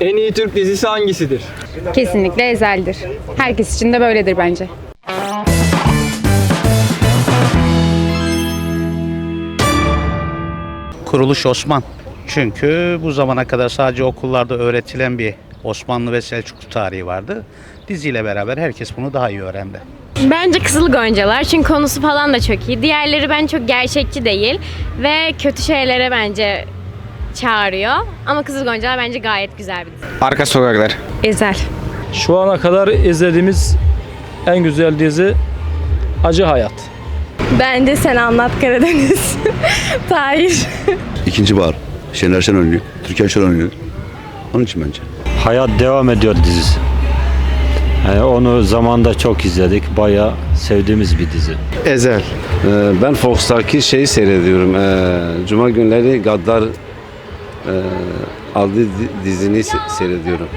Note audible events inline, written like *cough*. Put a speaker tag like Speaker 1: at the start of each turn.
Speaker 1: En iyi Türk dizisi hangisidir?
Speaker 2: Kesinlikle ezeldir. Herkes için de böyledir bence.
Speaker 3: Kuruluş Osman. Çünkü bu zamana kadar sadece okullarda öğretilen bir Osmanlı ve Selçuklu tarihi vardı. Diziyle beraber herkes bunu daha iyi öğrendi.
Speaker 4: Bence Kızıl Goncalar çünkü konusu falan da çok iyi. Diğerleri ben çok gerçekçi değil ve kötü şeylere bence çağırıyor. Ama Kızıl Goncalar bence gayet güzel bir dizi.
Speaker 5: Arka sokaklar.
Speaker 2: Ezel.
Speaker 6: Şu ana kadar izlediğimiz en güzel dizi Acı Hayat.
Speaker 7: Bence Sen Anlat Karadeniz. *laughs* Tahir.
Speaker 8: İkinci bahar. Şener Şen oynuyor. Türkan Şoray oynuyor. Onun için bence.
Speaker 9: Hayat devam ediyor dizisi. Yani onu zamanda çok izledik. Bayağı sevdiğimiz bir dizi.
Speaker 5: Ezel.
Speaker 10: Ee, Ben Fox'taki şeyi seyrediyorum. Ee, Cuma günleri Gaddar adlı di- dizini se- seyrediyorum.